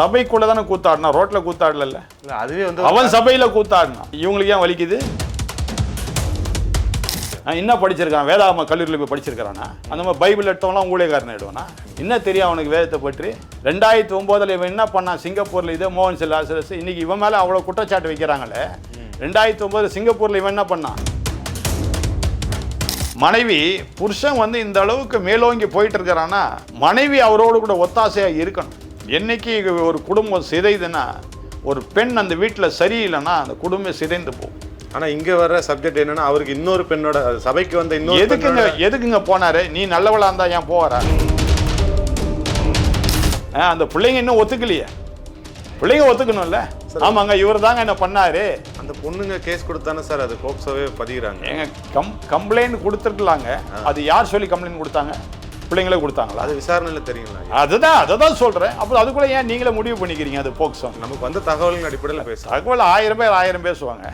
சபைக்குள்ள தானே கூத்தாடினா ரோட்ல கூத்தாடல இல்ல அதுவே வந்து அவன் சபையில கூத்தாடினான் இவங்களுக்கு ஏன் வலிக்குது? ஆ, என்ன படிச்சிருக்கான்? வேதாம கல்லூரியில் போய் படிச்சிருக்கானா அந்த மாதிரி பைபிள் எடுத்தவங்களாம் ஊழியக்காரன் ஆயிடுவானா? என்ன தெரியும் அவனுக்கு வேதத்தை பற்றி? ரெண்டாயிரத்தி ஒம்போதில் இவன் என்ன பண்ணான்? சிங்கப்பூரில் இதே மோகன் செல் ஆசிரஸ் இன்னைக்கு இவன் மேலே அவ்வளோ குற்றச்சாட்டு வைக்கிறாங்களே. ரெண்டாயிரத்தி ஒம்போது சிங்கப்பூரில் இவன் என்ன பண்ணான்? மனைவி புருஷன் வந்து இந்த அளவுக்கு மேலோங்கி போயிட்டு இருக்கிறான்னா மனைவி அவரோடு கூட ஒத்தாசையாக இருக்கணும். என்னைக்கு ஒரு குடும்பம் சிதைதுன்னா ஒரு பெண் அந்த வீட்டில் சரியில்லைன்னா அந்த குடும்பம் சிதைந்து போகும். ஆனா இங்க வர்ற சப்ஜெக்ட் என்னன்னா அவருக்கு இன்னொரு பெண்ணோட சபைக்கு வந்த இன்னொரு எதுக்குங்க எதுக்குங்க போனாரு? நீ நல்லவளா இருந்தா ஏன் ஆ, அந்த பிள்ளைங்க இன்னும் ஒத்துக்கலையே. பிள்ளைங்க ஒத்துக்கணும்ல. ஆமாங்க இவர் தாங்க என்ன பண்ணாரு? அந்த பொண்ணுங்க கேஸ் கொடுத்தானே சார் அது போக்சோவே பதிகிறாங்க. எங்க கம் கம்ப்ளைண்ட் கொடுத்துருக்கலாங்க. அது யார் சொல்லி கம்ப்ளைண்ட் கொடுத்தாங்க? பிள்ளைங்களே கொடுத்தாங்களா? அது விசாரணையில தெரியுங்களா அதுதான் அதை தான் சொல்றேன். அப்புறம் அதுக்குள்ள ஏன் நீங்களே முடிவு பண்ணிக்கிறீங்க அது போக்சோ நமக்கு வந்த தகவலின் அடிப்படையில் பேசுறோம் தகவல் ஆயிரம் பேர் ஆயிரம் பேசுவாங்க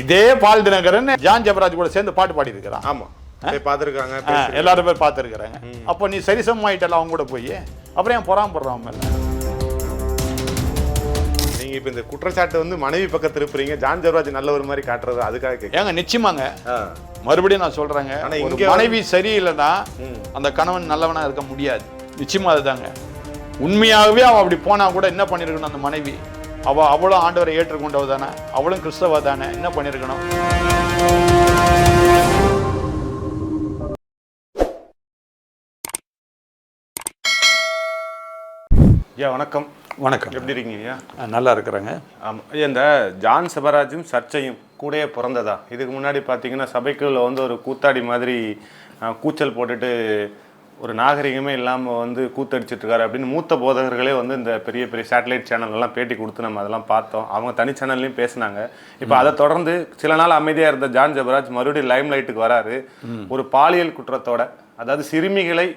இதே பால் தினகரன் ஜான் ஜெபராஜ் கூட சேர்ந்து பாட்டு பாடி இருக்கிறான் ஆமா போய் பார்த்துருக்காங்க எல்லாரும் பேர் பார்த்துருக்குறாங்க. அப்போ நீ சரிசமமாயிட்டல அவங்க கூட போய்? அப்புறம் ஏன் பொறாமப்படுறான் மேல? நீங்க இப்ப இந்த குற்றச்சாட்டு வந்து மனைவி பக்கம் திருப்புறீங்க ஜான் ஜெவராஜ் நல்லவர் மாதிரி காட்டுறது அதுக்காக கேட்க ஏங்க நிச்சயமாங்க. மறுபடியும் நான் சொல்றேங்க மனைவி சரியில்லைன்னா அந்த கணவன் நல்லவனா இருக்க முடியாது. நிச்சயமா அதுதாங்க. உண்மையாகவே அவ அப்படி போனா கூட என்ன பண்ணிருக்கணும் அந்த மனைவி? அவ அவளும் ஆண்டவரை ஏற்றுக்கொண்டவ தானே அவளும் கிறிஸ்தவ தானே என்ன பண்ணிருக்கணும்? ஐயா வணக்கம். வணக்கம். எப்படி இருக்கீங்க? ஐயா நல்லா இருக்கிறேங்க. ஆமா. ஐயா, இந்த ஜான் செபராஜும் சர்ச்சையும் கூடயே பிறந்ததா? இதுக்கு முன்னாடி பார்த்தீங்கன்னா சபைக்குள்ள வந்து ஒரு கூத்தாடி மாதிரி கூச்சல் போட்டுட்டு ஒரு நாகரிகமே இல்லாமல் வந்து கூத்தடிச்சிட்டு இருக்காரு அப்படின்னு மூத்த போதகர்களே வந்து இந்த பெரிய பெரிய சேட்டலைட் சேனல் எல்லாம் பேட்டி கொடுத்து நம்ம அதெல்லாம் பார்த்தோம். அவங்க தனி சேனல்லையும் பேசினாங்க. இப்போ அதை தொடர்ந்து சில நாள் அமைதியாக இருந்த ஜான் ஜெபராஜ் மறுபடியும் லைம் லைட்டுக்கு வராரு. ஒரு பாலியல் குற்றத்தோட அதாவது சிறுமிகளை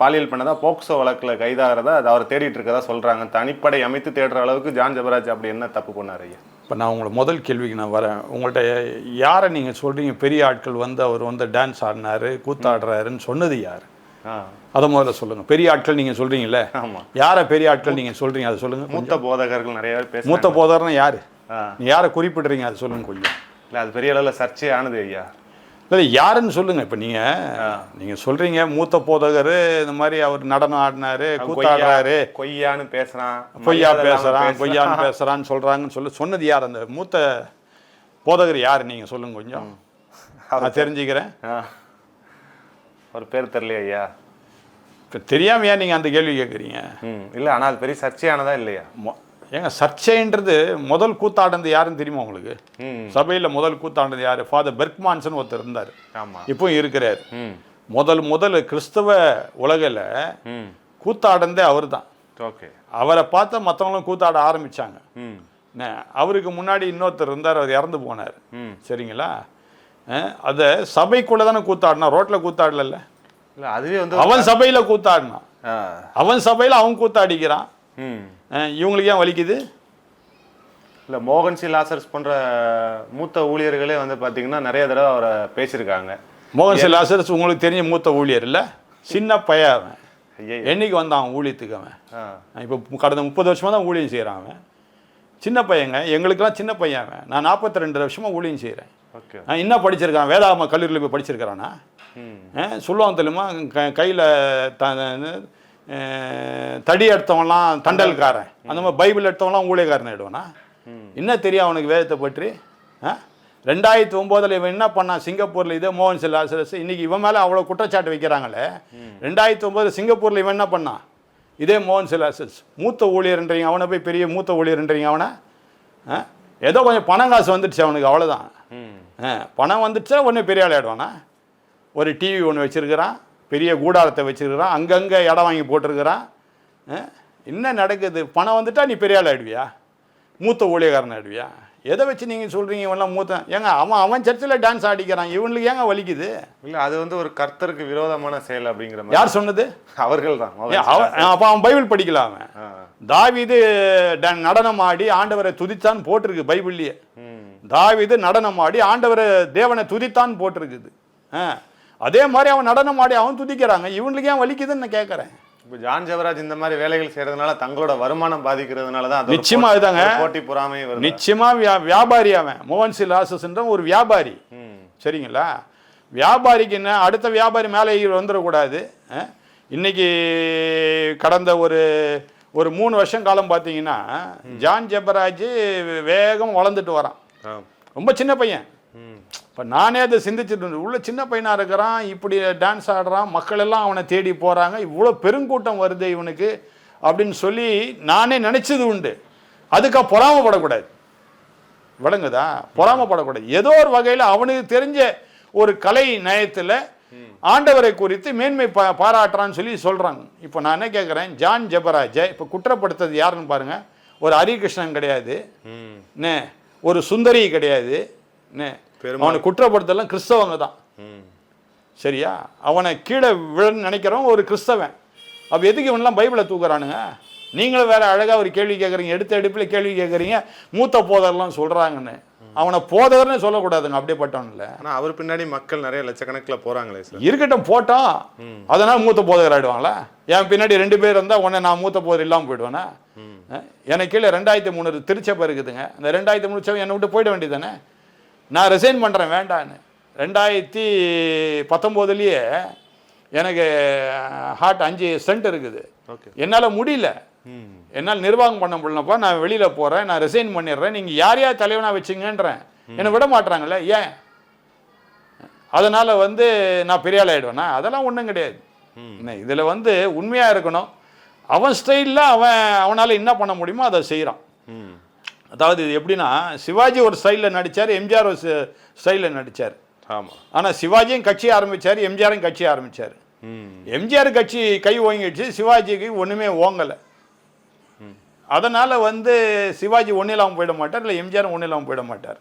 பாலியல் பண்ணதா போக்சோ வழக்குல கைதாகிறதா அது அவர் தேடிட்டு இருக்கதா சொல்றாங்க. தனிப்படை அமைத்து தேடுற அளவுக்கு ஜான் ஜெபராஜ் அப்படி என்ன தப்பு பண்ணாரு ஐயா? இப்போ நான் உங்களை முதல் கேள்விக்கு நான் வரேன். உங்கள்கிட்ட யாரை நீங்கள் சொல்கிறீங்க பெரிய ஆட்கள் வந்து அவர் வந்து டான்ஸ் ஆடினாரு கூத்தாடுறாருன்னு சொன்னது யார்? அதை முதல்ல சொல்லுங்கள் பெரிய ஆட்கள் நீங்கள் சொல்கிறீங்களே ஆமா. யாரை பெரிய ஆட்கள் நீங்கள் சொல்கிறீங்க அதை சொல்லுங்கள் மூத்த போதகர்கள் நிறைய பேர் மூத்த போதாரனா யார்? யாரை குறிப்பிடுறீங்க? அதை சொல்லுங்க கொஞ்சம். இல்ல அது பெரிய அளவுல சர்ச்சை ஆனது ஐயா. இல்லை யாருன்னு சொல்லுங்கள் இப்போ நீங்கள் நீங்கள் சொல்கிறீங்க மூத்த போதகர் இந்த மாதிரி அவர் நடனம் ஆடினாரு கூத்தாடுறாரு. கொய்யா- கொய்யான்னு பேசுறான். பொய்யா பேசுகிறான் பொய்யான்னு பேசுகிறான்னு சொல்கிறாங்கன்னு சொல்லி சொன்னது யார்? அந்த மூத்த போதகர் யார்? நீங்கள் சொல்லுங்க கொஞ்சம். நான் தெரிஞ்சுக்கிறேன். ஒரு பேர் தெரியலையா ஐயா. இப்போ தெரியாம ஏன் நீங்கள் அந்த கேள்வி கேட்குறீங்க இல்ல ஆனா அது பெரிய சர்ச்சையானதா இல்லையா? ஏங்க சர்ச்சைன்றது முதல் கூத்தாடினது யாருன்னு தெரியுமா உங்களுக்கு? சபையில் முதல் கூத்தாடினது யார்? ஃபாதர் பெர்க்மான்சன் ஒருத்தர் இருந்தார். இப்போவும் இருக்கிறார். முதல் முதல் கிறிஸ்தவ உலகில் கூத்தாடினதே அவர் தான் ஓகே. அவரை பார்த்து மற்றவங்களும் கூத்தாட ஆரம்பிச்சாங்க. ம். என்ன, அவருக்கு முன்னாடி இன்னொருத்தர் இருந்தார் அவர் இறந்து போனார். ம். சரிங்களா? அதை சபைக்குள்ளே தானே கூத்தாடினா ரோட்டில் கூத்தாடல இல்ல அதுவே வந்து அவன் சபையில் கூத்தாடினான். அவன் சபையில் அவன் கூத்தாடிக்கிறான். இவங்களுக்கு ஏன் வலிக்குது? இல்ல மோகன் சி. லாசர்ஸ் போன்ற மூத்த ஊழியர்களே வந்து பாத்தீங்கன்னா நிறைய தடவை அவரை பேசியிருக்காங்க. மோகன் சில் லாசரஸ் உங்களுக்கு தெரிஞ்ச மூத்த ஊழியர் இல்லை? சின்ன பையன் அவன். என்னைக்கு வந்தான் ஊழியத்துக்கு அவன்? இப்போ கடந்த முப்பது வருஷமாக தான் ஊழியம் செய்கிறான் அவன். சின்ன பையங்க எங்களுக்கெல்லாம் சின்ன பையன் அவன். நான் நாற்பத்தி ரெண்டு வருஷமாக ஊழியம் செய்கிறேன் ஓகே. என்ன படிச்சிருக்கான்? வேதாம கல்லூரியில் போய் படிச்சிருக்கிறானா? சொல்லுவான் தெரியுமா? க கையில் த தடி எடுத்தவன்லாம் தண்டல்காரன். அந்த மாதிரி பைபிள் எடுத்தவன்லாம் ஊழியக்காரன் ஆயிடுவானா? என்ன தெரியும் அவனுக்கு வேதத்தை பற்றி? ஆ? ரெண்டாயிரத்தி ஒம்போதில் இவன் என்ன பண்ணான்? சிங்கப்பூரில் இதே மோகன் செல் ஆசிரஸ் இன்னைக்கு இவன் மேலே அவ்வளோ குற்றச்சாட்டு வைக்கிறாங்களே. ரெண்டாயிரத்தி ஒம்போது சிங்கப்பூரில் இவன் என்ன பண்ணான்? இதே மோகன் செல் ஆசிரஸ் மூத்த ஊழியர்ன்றீங்க அவனை போய் பெரிய மூத்த ஊழியர்ன்றீங்க அவனை? ஏதோ கொஞ்சம் பணம் காசு வந்துடுச்சு அவனுக்கு அவ்வளோதான் பணம் வந்துச்சா உடனே பெரிய ஆள் ஆயிடுவானா? ஒரு டிவி ஒன்று வச்சிருக்கிறான். பெரிய கூடாரத்தை வச்சிருக்கிறான் அங்கங்கே இடம் வாங்கி போட்டிருக்கிறான். என்ன நடக்குது? பணம் வந்துட்டா நீ பெரிய ஆள் ஆயிடுவியா? மூத்த ஊழியக்காரன் ஆயிடுவியா? எதை வச்சு நீங்கள் சொல்கிறீங்க இவன்லாம் மூத்த? ஏங்க அவன் அவன் சர்ச்சில் டான்ஸ் ஆடிக்கிறான். இவனுக்கு ஏங்க வலிக்குது? இல்ல அது வந்து ஒரு கர்த்தருக்கு விரோதமான செயல் அப்படிங்கிற மாதிரி. யார் சொன்னது? அவர்கள் தான் அப்போ அவன் பைபிள் படிக்கல அவன். தாவீது நடனம் ஆடி ஆண்டவரை துதித்தான் போட்டிருக்கு பைபிள்லேயே. தாவீது நடனம் ஆடி ஆண்டவரை தேவனை துதித்தான் போட்டிருக்குது. ஆ. அதே மாதிரி அவன் நடனம் ஆடி அவன் துதிக்கிறாங்க இவனுக்கு ஏன் வலிக்குதுன்னு நான் கேட்குறேன் இப்போ ஜான் ஜெவராஜ் இந்த மாதிரி வேலைகள் செய்யறதுனால தங்களோட வருமானம் பாதிக்கிறதுனால தான் அது ஒரு நிச்சயமா போட்டி- இதுதாங்க. போட்டி பொறாமை வருது நிச்சயமா வியா வியாபாரி அவன் மோகன் சி லாசஸ்ன்ற ஒரு வியாபாரி. சரிங்களா வியாபாரிக்கு என்ன அடுத்த வியாபாரி மேலே வந்துடக்கூடாது? இன்னைக்கு கடந்த ஒரு ஒரு மூணு வருஷம் காலம் பார்த்தீங்கன்னா ஜான் ஜெபராஜ் வேகம் வளர்ந்துட்டு வரான். ரொம்ப சின்ன பையன். இப்போ நானே அதை சிந்திச்சுட்டு. உள்ள சின்ன பையனாக இருக்கிறான் இப்படி டான்ஸ் ஆடுறான் மக்கள் எல்லாம் அவனை தேடி போகிறாங்க இவ்வளோ பெருங்கூட்டம் வருது இவனுக்கு அப்படின்னு சொல்லி நானே நினச்சது உண்டு. அதுக்காக பொறாமப்படக்கூடாது. விளங்குதா? பொறாமப்படக்கூடாது. ஏதோ ஒரு வகையில் அவனுக்கு தெரிஞ்ச ஒரு கலை நயத்தில் ஆண்டவரை குறித்து மேன்மை பா பாராட்டுறான்னு சொல்லி சொல்கிறாங்க இப்போ நான் என்ன கேட்குறேன் ஜான் ஜெபராஜை இப்போ குற்றப்படுத்துறது யாருன்னு பாருங்க. ஒரு ஹரிகிருஷ்ணன் கிடையாது. நே ஒரு சுந்தரி கிடையாது. நே. அவனை குற்றப்படுத்தலாம் கிறிஸ்தவங்க தான். சரியா? அவனை கீழே விழன்னு நினைக்கிறவன் ஒரு கிறிஸ்தவன். அப்போ எதுக்கு இவனெல்லாம் பைபிளை தூக்குறானுங்க? நீங்களும் வேற அழகா ஒரு கேள்வி கேட்குறீங்க எடுத்த எடுப்பில் கேள்வி கேட்குறீங்க மூத்த போதர்லாம் சொல்றாங்கன்னு. அவனை போதகர்னு சொல்லக்கூடாதுங்க அப்படியேப்பட்டவன்ல ஆனா அவர் பின்னாடி மக்கள் நிறைய லட்சக்கணக்கில் போறாங்களே சார். இருக்கட்டும் போட்டோம் அதனால மூத்த போதகர் ஆயிடுவாங்களா என் பின்னாடி ரெண்டு பேர் இருந்தால் உடனே நான் மூத்த போதர் இல்லாமல் போயிடுவேனா? எனக்கு கீழே ரெண்டாயிரத்தி மூணு திருச்சப்பை இருக்குதுங்க. அந்த ரெண்டாயிரத்தி மூணு என்னை விட்டு போயிட வேண்டியதானே நான் ரிசைன் பண்ணுறேன் வேண்டான்னு. ரெண்டாயிரத்தி பத்தொம்போதுலேயே எனக்கு ஹார்ட் அஞ்சு சென்ட் இருக்குது. ஓகே என்னால் முடியல. என்னால் நிர்வாகம் பண்ண முடியலப்பா நான் வெளியில் போகிறேன் நான் ரிசைன் பண்ணிடுறேன் நீங்கள் யார் யார் தலைவனாக வச்சுங்கன்றேன். என்னை விட மாட்றாங்கல்ல ஏன்? அதனால் வந்து நான் பெரிய ஆள் அதெல்லாம் ஒன்றும் கிடையாது. இதில் வந்து உண்மையாக இருக்கணும். அவன் ஸ்டைலில் அவன் அவனால் என்ன பண்ண முடியுமோ அதை செய்கிறான் அதாவது இது எப்படின்னா சிவாஜி ஒரு ஸ்டைலில் நடித்தார் எம்ஜிஆர் ஒரு ஸ்டைலில் நடித்தார் ஆமா. ஆனால் சிவாஜியும் கட்சி ஆரம்பித்தார் எம்ஜிஆரும் கட்சி ஆரம்பித்தார் எம்ஜிஆர் கட்சி கை ஓங்கிடுச்சு சிவாஜிக்கு ஒன்றுமே ஓங்கலை. அதனால் வந்து சிவாஜி ஒன்றும் இல்லாமல் போயிட மாட்டார் இல்லை எம்ஜிஆர் ஒன்றும் இல்லாமல் போயிட மாட்டார்.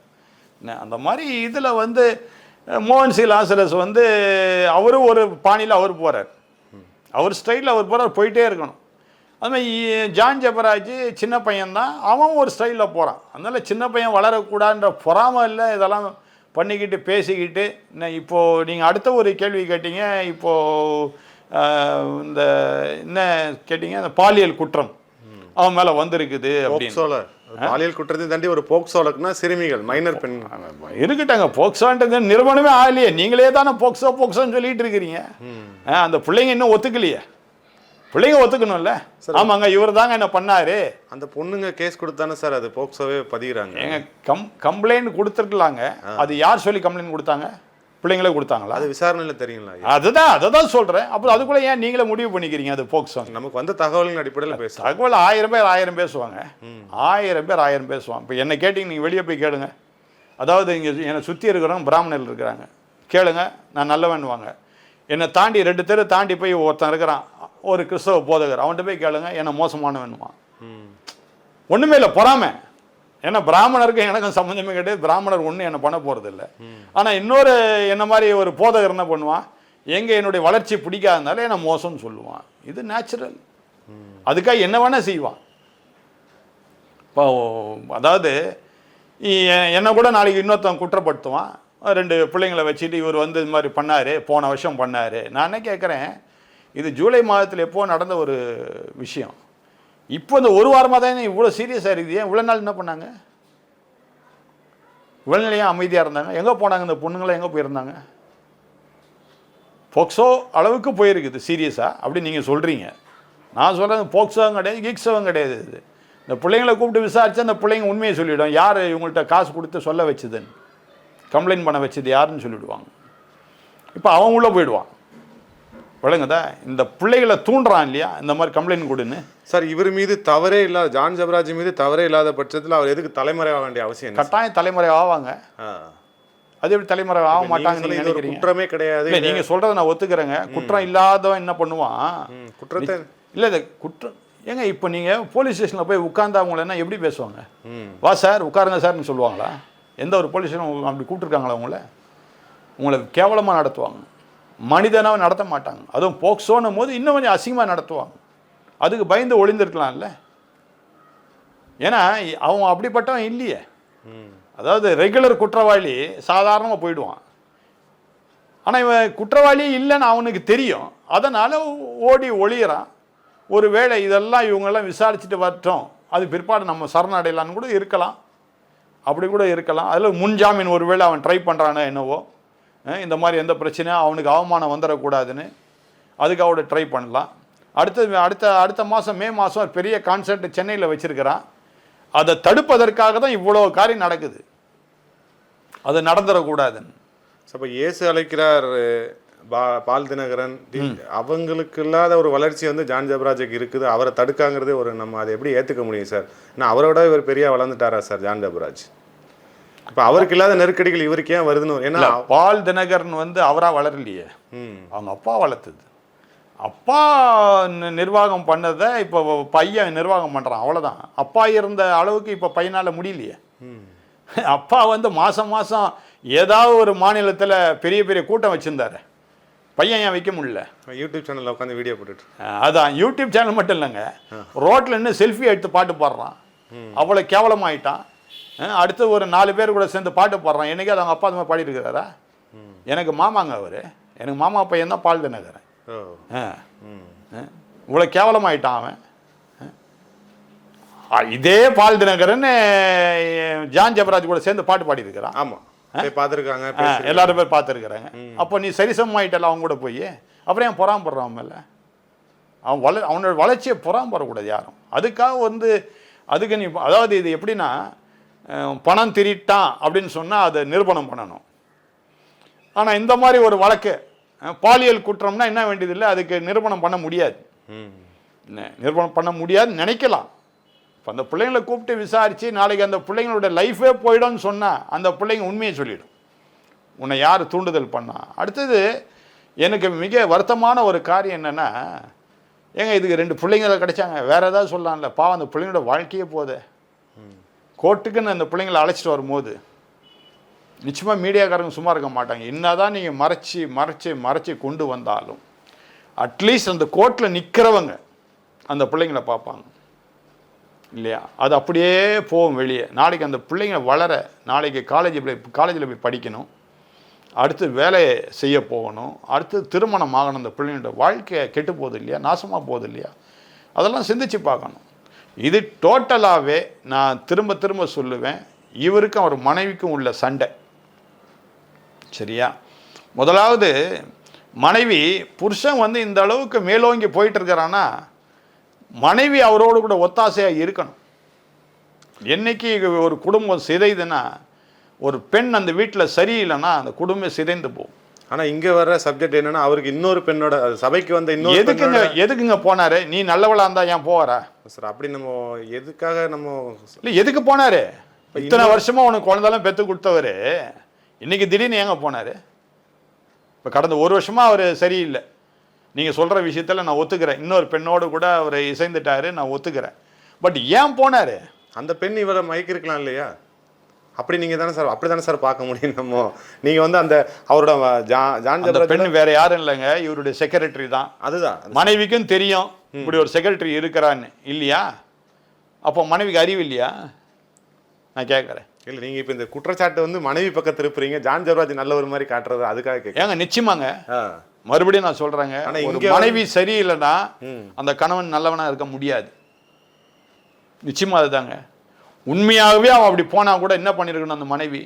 என்ன, அந்த மாதிரி இதில் வந்து மோகன் சி லாசரஸ் வந்து அவரும் ஒரு பாணியில் அவர் போகிறார் அவர் ஸ்டைலில் அவர் போகிறார் போயிட்டே இருக்கணும். அது மாதிரி இ- ஜான் ஜெபராஜ் சின்ன பையன்தான். அவன் ஒரு ஸ்டைலில் போகிறான் அதனால் சின்ன பையன் வளரக்கூடாதுன்ற பொறாம இல்லை. இதெல்லாம் பண்ணிக்கிட்டு பேசிக்கிட்டு என்ன இப்போது நீங்கள் அடுத்த ஒரு கேள்வி கேட்டீங்க இப்போது இந்த என்ன கேட்டீங்க? இந்த பாலியல் குற்றம். அவன் மேலே வந்திருக்குது அப்படின்னு. பாலியல் குற்றத்தையும் தாண்டி ஒரு போக்சோலக்குனா சிறுமிகள் மைனர் பெண். இருக்கட்டாங்க. போக்சோன்றது நிறுவனமே ஆகலையே. நீங்களே தானே போக்சோ போக்சோன்னு சொல்லிட்டு இருக்கிறீங்க. அந்த பிள்ளைங்க இன்னும் ஒத்துக்கலையே. பிள்ளைங்க ஒத்துக்கணும்ல. ஆமாங்க இவர் தாங்க என்ன பண்ணாரு. அந்த பொண்ணுங்க கேஸ் கொடுத்தானே சார் அது போக்சோவே பதிகிறாங்க. ஏங்க கம் கம்ப்ளைண்ட் கொடுத்துருக்கலாங்க. அது யார் சொல்லி கம்ப்ளைண்ட் கொடுத்தாங்க? பிள்ளைங்களே கொடுத்தாங்களா? அது விசாரணையில தெரியுங்களா? அதுதான் அதை தான் சொல்கிறேன் அப்புறம் அதுக்குள்ளே ஏன் நீங்களே முடிவு பண்ணிக்கிறீங்க அது போக்சோ நமக்கு வந்த தகவலின் அடிப்படையில் பேசுறோம் தகவல் ஆயிரம் பேர் ஆயிரம் பேசுவாங்க ஆயிரம் பேர் ஆயிரம் பேசுவாங்க இப்போ என்னை கேட்டிங்க நீங்கள் வெளியே போய் கேளுங்க. அதாவது இங்கே என்னை சுற்றி இருக்கிறவங்க பிராமணர்கள் இருக்கிறாங்க. கேளுங்க நான் நல்லவன்வாங்க என்னை தாண்டி ரெண்டு தெரு தாண்டி போய் ஒருத்தன் இருக்கிறான். ஒரு கிறிஸ்தவ போதகர். அவன்கிட்ட போய் கேளுங்க என்னை மோசமானவன்வான் ம். ஒன்றுமே இல்லை பொறாமை. ஏன்னா பிராமணருக்கு எனக்கும் சம்மந்தமே கிடையாது. பிராமணர் ஒன்றும் என்ன பண்ண போகிறது இல்லை ஆனால் இன்னொரு என்ன மாதிரி ஒரு போதகர் என்ன பண்ணுவான்? எங்கே என்னுடைய வளர்ச்சி பிடிக்காதனால என்ன மோசம்னு சொல்லுவான். இது நேச்சுரல் அதுக்காக என்ன வேணால் செய்வான். இப்போ அதாவது என்னை கூட நாளைக்கு இன்னொருத்தன் குற்றப்படுத்துவான். ரெண்டு பிள்ளைங்களை வச்சுட்டு இவர் வந்து இது மாதிரி பண்ணார் போன வருஷம் பண்ணார். நான் என்ன கேட்குறேன் இது ஜூலை மாதத்தில் எப்போ நடந்த ஒரு விஷயம். இப்போ இந்த ஒரு வாரமாக தான் இவ்வளோ சீரியஸாக இருக்குது. ஏன் இவ்வளோ நாள் என்ன பண்ணாங்க? இவ்வளோ அமைதியாக இருந்தாங்க? எங்கே போனாங்க இந்த பொண்ணுங்களாம்? எங்கே போயிருந்தாங்க? போக்சோ அளவுக்கு போயிருக்குது சீரியஸாக அப்படி நீங்கள் சொல்கிறீங்க. நான் சொல்கிறது போக்சோவும் கிடையாது கீக்ஸோவும் கிடையாது இது. இந்த பிள்ளைங்களை கூப்பிட்டு விசாரிச்சா அந்த பிள்ளைங்க உண்மையை சொல்லிவிடும். யார் இவங்கள்ட்ட காசு கொடுத்து சொல்ல வச்சுதுன்னு? கம்ப்ளைண்ட் பண்ண வச்சது யாருன்னு சொல்லிவிடுவாங்க. இப்போ அவன் உள்ளே போயிடுவான். விளங்குதா? இந்த பிள்ளைகளை தூண்டுறான் இல்லையா? இந்த மாதிரி கம்ப்ளைண்ட் கொடுன்னு. சார் இவர் மீது தவறே இல்லாத ஜான் ஜபராஜ் மீது தவறே இல்லாத பட்சத்தில் அவர் எதுக்கு தலைமறையாக வேண்டிய அவசியம் கட்டாயம் தலைமுறை ஆவாங்க. அது எப்படி தலைமுறை ஆக நினைக்கிறீங்க? குற்றமே கிடையாது. இல்லை நீங்கள் சொல்கிறத நான் ஒத்துக்கிறேங்க. குற்றம் இல்லாதவன் என்ன பண்ணுவான்? குற்றத்தை இல்லை இது குற்றம் ஏங்க இப்போ நீங்கள் போலீஸ் ஸ்டேஷனில் போய் உட்கார்ந்தா அவங்கள என்ன எப்படி பேசுவாங்க? வா சார் உட்காருங்க சார்னு சொல்லுவாங்களா? எந்த ஒரு போலீஸ் ஸ்டேஷன் அப்படி கூப்பிட்டுருக்காங்களா உங்களை? உங்களை கேவலமாக நடத்துவாங்க. மனிதனாக நடத்த மாட்டாங்க. அதுவும் போக்சோன்னும் போது இன்னும் கொஞ்சம் அசிங்கமாக நடத்துவாங்க. அதுக்கு பயந்து ஒளிந்திருக்கலாம்ல. ஏன்னா அவன் அப்படிப்பட்டவன் இல்லையே. அதாவது ரெகுலர் குற்றவாளி சாதாரணமாக போயிடுவான். ஆனால் இவன் குற்றவாளி இல்லைன்னு அவனுக்கு தெரியும். அதனால் ஓடி ஒளியிறான். ஒருவேளை இதெல்லாம் இவங்கெல்லாம் விசாரிச்சுட்டு வரட்டும். அது பிற்பாடு நம்ம சரணடையலான்னு கூட இருக்கலாம். அப்படி கூட இருக்கலாம். அதில் முன்ஜாமீன் ஒரு வேளை அவன் ட்ரை பண்ணுறானோ என்னவோ. இந்த மாதிரி எந்த பிரச்சனையும் அவனுக்கு அவமானம் வந்துடக்கூடாதுன்னு அதுக்கு அவட ட்ரை பண்ணலாம். அடுத்தது அடுத்த அடுத்த மாதம் மே மாதம் பெரிய கான்சர்ட் சென்னையில் வச்சுருக்கிறான். அதை தடுப்பதற்காக தான் இவ்வளோ காரியம் நடக்குது. அது நடந்துடக்கூடாதுன்னு. அப்போ இயேசு அழைக்கிறார் பா பால் தினகரன். அவங்களுக்கு இல்லாத ஒரு வளர்ச்சி வந்து ஜான் ஜபராஜுக்கு இருக்குது. அவரை தடுக்காங்கிறதே ஒரு நம்ம அதை எப்படி ஏற்றுக்க முடியும் சார்? ஏன்னா அவரோட இவர் பெரிய வளர்ந்துட்டாரா சார் ஜான் ஜபராஜ்? இப்போ அவருக்கு இல்லாத நெருக்கடிகள் இவருக்கு ஏன் வருதுன்னு ஏன்னா பால் தினகரன் வந்து அவராக வளரலையே. ம். அவங்க அப்பா வளர்த்தது. அப்பா நிர்வாகம் பண்ணதை இப்போ பையன் நிர்வாகம் பண்ணுறான் அவ்வளோதான் அப்பா இருந்த அளவுக்கு இப்போ பையனால் முடியலையே. அப்பா வந்து மாதம் மாதம் ஏதாவது ஒரு மாநிலத்தில் பெரிய பெரிய கூட்டம் வச்சுருந்தாரு. பையன் ஏன் வைக்க முடியல? யூடியூப் சேனலில் உட்காந்து வீடியோ போட்டுட்டு அதான் யூடியூப் சேனல் மட்டும் இல்லைங்க. ரோட்டில் நின்று செல்ஃபி எடுத்து பாட்டு பாடுறான். அவ்வளோ கேவலமாயிட்டான். அடுத்து ஒரு நாலு பேர் கூட சேர்ந்து பாட்டு பாடுறான். என்னைக்காவது அவங்க அப்பா அந்த மாதிரி பாடிட்டு எனக்கு மாமாங்க அவர். எனக்கு மாமா பையன் தான் பால் தினகரன். அஹ் இவ்வளோ கேவலமாயிட்டான் அவன். இதே பால் தினகரன் ஜான் ஜபராஜ் கூட சேர்ந்து பாட்டு பாடியிருக்கிறான் ஆமாம் பார்த்துருக்காங்க ஆ, எல்லாரும் பேர் பார்த்துருக்குறாங்க. அப்போ நீ சரிசமமாயிட்டல அவங்க கூட போய். அப்புறம் ஏன் பொறாமப்படுறான் அவன் மேல? அவன் வள அவனோட வளர்ச்சியை பொறாமப்படக்கூடாது யாரும். அதுக்காக வந்து அதுக்கு நீ அதாவது இது எப்படின்னா பணம் திருட்டான் அப்படின்னு சொன்னால் அதை நிரூபணம் பண்ணணும். ஆனால் இந்த மாதிரி ஒரு வழக்கு பாலியல் குற்றம்னா என்ன வேண்டியதில்லை அதுக்கு நிரூபணம் பண்ண முடியாது. நிரூபணம் பண்ண முடியாதுன்னு நினைக்கலாம். இப்போ அந்த பிள்ளைங்களை கூப்பிட்டு விசாரித்து நாளைக்கு அந்த பிள்ளைங்களோட லைஃபே போயிடும்னு சொன்னால் அந்த பிள்ளைங்க உண்மையை சொல்லிடும். உன்னை யார் தூண்டுதல் பண்ணா? அடுத்தது எனக்கு மிக வருத்தமான ஒரு காரியம் என்னென்னா ஏங்க இதுக்கு ரெண்டு பிள்ளைங்க கிடைச்சாங்க. வேற ஏதாவது சொல்லலாம்ல? பாவம் அந்த பிள்ளைங்களோட வாழ்க்கையே போதே. கோர்ட்டுக்குன்னு அந்த பிள்ளைங்களை அழைச்சிட்டு வரும்போது நிச்சயமாக மீடியாக்காரங்க சும்மா இருக்க மாட்டாங்க. என்ன தான் நீங்கள் மறைச்சி மறைச்சி மறைச்சி கொண்டு வந்தாலும் அட்லீஸ்ட் அந்த கோர்ட்டில் நிற்கிறவங்க அந்த பிள்ளைங்களை பார்ப்பாங்க. இல்லையா? அது அப்படியே போகும் வெளியே. நாளைக்கு அந்த பிள்ளைங்க வளர நாளைக்கு காலேஜ் காலேஜில் போய் படிக்கணும். அடுத்து வேலையை செய்ய போகணும். அடுத்து திருமணம் ஆகணும் அந்த பிள்ளைங்களோட வாழ்க்கையை கெட்டு போகுது இல்லையா? நாசமாக போகுது இல்லையா? அதெல்லாம் சிந்திச்சு பார்க்கணும். இது டோட்டலாகவே நான் திரும்ப திரும்ப சொல்லுவேன். இவருக்கும் அவர் மனைவிக்கும் உள்ள சண்டை. சரியா? முதலாவது மனைவி புருஷன் வந்து இந்த அளவுக்கு மேலோங்கி போயிட்டு இருக்கிறான்னா மனைவி அவரோடு கூட ஒத்தாசையாக இருக்கணும். என்னைக்கு ஒரு குடும்பம் சிதைதுன்னா ஒரு பெண் அந்த வீட்டில் சரியில்லைன்னா அந்த குடும்பம் சிதைந்து போகும். ஆனா இங்க வர்ற சப்ஜெக்ட் என்னன்னா அவருக்கு இன்னொரு பெண்ணோட சபைக்கு வந்த இன்னொரு எதுக்குங்க எதுக்குங்க போனாரு? நீ நல்லவளா இருந்தா ஏன் போவாரா சார் அப்படி நம்ம எதுக்காக நம்ம இல்லை எதுக்கு போனாரு? இத்தனை வருஷமா உனக்கு குழந்தைலாம் பெற்று கொடுத்தவர். இன்னைக்கு திடீர்னு ஏங்க போனாரு? இப்போ கடந்த ஒரு வருஷமா அவர் சரியில்லை. நீங்கள் சொல்கிற விஷயத்தில் நான் ஒத்துக்கிறேன். இன்னொரு பெண்ணோடு கூட அவர் இசைந்துட்டாரு நான் ஒத்துக்கிறேன். பட் ஏன் போனாரு? அந்த பெண் இவரை மயக்கிருக்கலாம் இல்லையா? அப்படி நீங்க தானே சார் அப்படி தானே சார் பார்க்க முடியும்? நம்ம நீங்க வந்து அந்த அவரோட ஜா- ஜான் பெண் வேற யாரும் இல்லைங்க இவருடைய செக்ரட்டரி தான். அதுதான். அது- மனைவிக்கும் தெரியும் இப்படி ஒரு செக்ரட்டரி இருக்கிறான்னு. இல்லையா? அப்போ மனைவிக்கு அறிவு இல்லையா? நான் கேட்குறேன். இல்ல நீங்க இப்ப இந்த குற்றச்சாட்டு வந்து மனைவி பக்கம் திருப்புறீங்க ஜான் ஜபராஜ் நல்ல ஒரு மாதிரி காட்டுறது அதுக்காக கேட்க ஏங்க நிச்சயமாங்க. மறுபடியும் நான் சொல்றேங்க ஆனா ஒரு இங்க மனைவி சரியில்லைன்னா. அந்த கணவன் நல்லவனா இருக்க முடியாது. நிச்சயமா அதுதாங்க. உண்மையாகவே அவன் அப்படி போனா கூட என்ன பண்ணியிருக்கணும் அந்த மனைவி?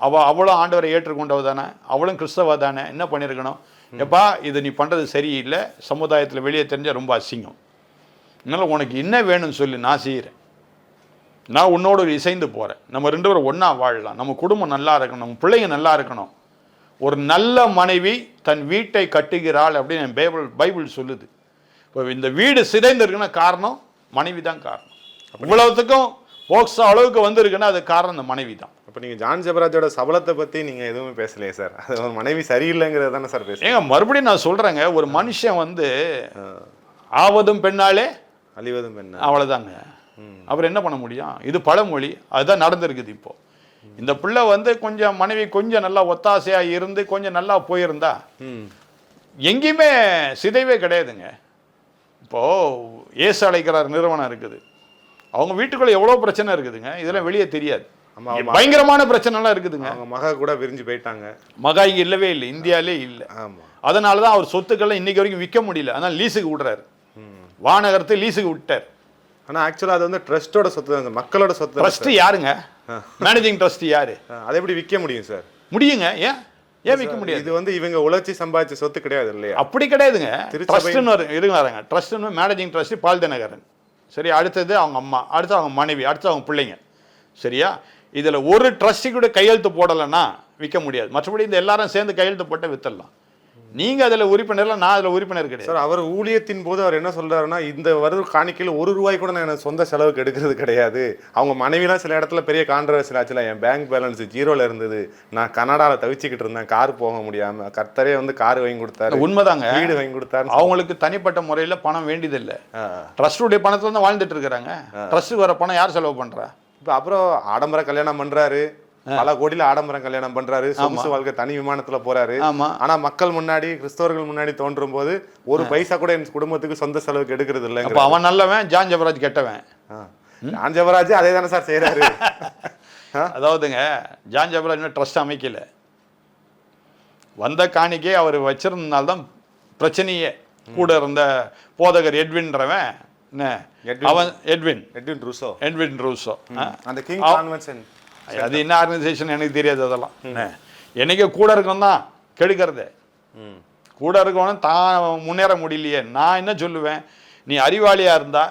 அவ அவளும் ஆண்டவரை ஏற்றுக்கொண்டவ தானே? அவளும் கிறிஸ்தவ தானே? என்ன பண்ணியிருக்கணும் எப்பா இது நீ பண்றது சரியில்லை. சமுதாயத்தில் வெளியே தெரிஞ்சா ரொம்ப அசிங்கம். அதனால உனக்கு என்ன வேணும்னு சொல்லி நான் செய்கிறேன் நான் உன்னோடு இசைந்து போகிறேன் நம்ம ரெண்டு பேரும் ஒன்றா வாழலாம். நம்ம குடும்பம் நல்லா இருக்கணும். நம்ம பிள்ளைங்க நல்லா இருக்கணும். ஒரு நல்ல மனைவி தன் வீட்டை கட்டுகிறாள் அப்படின்னு பைபிள் பைபிள் சொல்லுது. இப்போ இந்த வீடு சிதைந்திருக்குன்னா காரணம் மனைவி தான் காரணம் இவ்வளவுத்துக்கும் போக்சோ அளவுக்கு வந்திருக்குன்னா அது காரணம் இந்த மனைவி தான். அப்ப நீங்க ஜான் ஜபராஜோட சபலத்தை பத்தி நீங்க எதுவுமே பேசலையே சார். அது ஒரு மனைவி சரியில்லைங்கிறது தானே சார் பேசுறீங்க? ஏங்க மறுபடியும் நான் சொல்கிறேங்க ஒரு மனுஷன் வந்து ஆவதும் பெண்ணாலே அழிவதும் பெண்ணா? அவ்வளோதாங்க அப்புறம் என்ன பண்ண முடியும்? இது பழமொழி அதுதான் நடந்திருக்குது இப்போ. இந்த பிள்ளை வந்து கொஞ்சம் மனைவி கொஞ்சம் நல்லா ஒத்தாசையா இருந்து கொஞ்சம் நல்லா போயிருந்தா எங்கேயுமே சிதைவே கிடையாதுங்க. இப்போ ஏசு அழைக்கிறார் நிறுவனம் இருக்குது. அவங்க வீட்டுக்குள்ள எவ்வளோ பிரச்சனை இருக்குதுங்க? இதெல்லாம் வெளியே தெரியாது. பயங்கரமான பிரச்சனைலாம் இருக்குதுங்க. அவங்க மக கூட விரிஞ்சு போயிட்டாங்க. மகா இங்க இல்லவே இல்லை இந்தியாலே இல்லை. ஆமா. அதனால தான் அவர் சொத்துக்கள்லாம் இன்னைக்கு வரைக்கும் விற்க முடியல. அதனால லீஸுக்கு விடுறாரு. வானகரத்தை லீஸுக்கு விட்டார். ஆனா ஆக்சுவலா அது வந்து ட்ரஸ்டோட சொத்து தான் மக்களோட சொத்து ட்ரஸ்ட் யாருங்க? மேனேஜிங் ட்ரஸ்ட் யாரு. அதை எப்படி விற்க முடியும் சார்? முடியுங்க ஏன்? ஏன் விற்க முடியாது? இது வந்து இவங்க உழைச்சி சம்பாதிச்ச சொத்து கிடையாது இல்லையா? அப்படி கிடையாதுங்க. ட்ரஸ்ட்னு இருங்க ட்ரஸ்ட்னு மேனேஜிங் ட்ரஸ்ட் பால் தினகரன் சரி அடுத்தது அவங்க அம்மா அடுத்து அவங்க மனைவி அடுத்து அவங்க பிள்ளைங்க. சரியா? இதில் ஒரு ட்ரஸ்டி கூட கையெழுத்து போடலைன்னா விற்க முடியாது. மற்றபடி இந்த எல்லாரும் சேர்ந்து கையெழுத்து போட்டு வித்துடலாம். நீங்கள் அதில் உறுப்பினர்ல நான் அதில் உறுப்பினர் கிடையாது. சார் அவர் ஊழியத்தின் போது அவர் என்ன சொல்றாருன்னா இந்த வருட காணிக்கையில் ஒரு ரூபாய் கூட நான் சொந்த செலவுக்கு எடுக்கிறது கிடையாது. அவங்க மனைவிலாம் சில இடத்துல பெரிய கான்ட்ரவர்சி ஆச்சுல என் பேங்க் பேலன்ஸ் ஜீரோல இருந்தது. நான் கனடாவில் தவிச்சுக்கிட்டு இருந்தேன் கார் போக முடியாம. கர்த்தரே வந்து கார் வாங்கி கொடுத்தாரு. உண்மைதாங்க. வீடு வாங்கி கொடுத்தாரு அவங்களுக்கு தனிப்பட்ட முறையில் பணம் வேண்டியதில்லை. ட்ரஸ்டுடைய பணத்தை தான் வாழ்ந்துட்டு இருக்கிறாங்க. ட்ரஸ்ட்டுக்கு வர பணம் யார் செலவு பண்ணுறா இப்போ அப்புறம் ஆடம்பர கல்யாணம் பண்றாரு. பல கோடியில ஆடம்பரம் கல்யாணம் பண்றாரு. சொகுசு வாழ்க்கை தனி விமானத்துல போறாரு. ஆனா மக்கள் முன்னாடி கிறிஸ்தவர்கள் முன்னாடி தோன்றும் போது ஒரு பைசா கூட என் குடும்பத்துக்கு சொந்த செலவுக்கு எடுக்கிறது இல்லைங்க அவன் நல்லவன் ஜான் ஜபராஜ் கெட்டவன். ஆஞ்சவராஜ் அதே தானே சார் செய்யறாரு அதாவதுங்க ஜான் ஜபராஜ் ட்ரஸ்ட் அமைக்கல. வந்த காணிக்கை அவர் வச்சிருந்தனால்தான் பிரச்சனையே. கூட இருந்த போதகர் எட்வின்றவன். அவன் Edwin. Edwin Russo. Edwin Russo? அந்த கிங் கான்வென்ஷன். அது என்ன ஆர்கனைசேஷன் எனக்கு தெரியாது அதெல்லாம். என்ன என்னைக்கு கூட இருக்கணும் தான் கெடுக்கிறது கூட இருக்கவனும் தான் முன்னேற முடியலையே. நான் என்ன சொல்லுவேன்? நீ அறிவாளியா இருந்தா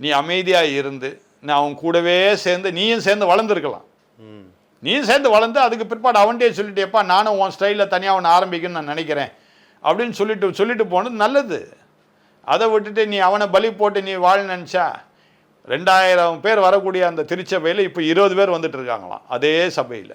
நீ அமைதியா இருந்து நான் அவன் கூடவே சேர்ந்து நீயும் சேர்ந்து வளர்ந்துருக்கலாம். நீயும் சேர்ந்து வளர்ந்து அதுக்கு பிற்பாடு அவன்கிட்டயே சொல்லிட்டு எப்பா நானும் உன் ஸ்டைலில் தனியாக அவனை ஆரம்பிக்கணும்னு நான் நினைக்கிறேன். அப்படின்னு சொல்லிட்டு சொல்லிட்டு போனது நல்லது. அதை விட்டுட்டு நீ அவனை பலி போட்டு நீ வாழ நினச்சா ரெண்டாயிரம் பேர் வரக்கூடிய அந்த திருச்சபையில் இப்போ இருபது பேர் வந்துட்டு இருக்காங்களாம். அதே சபையில்.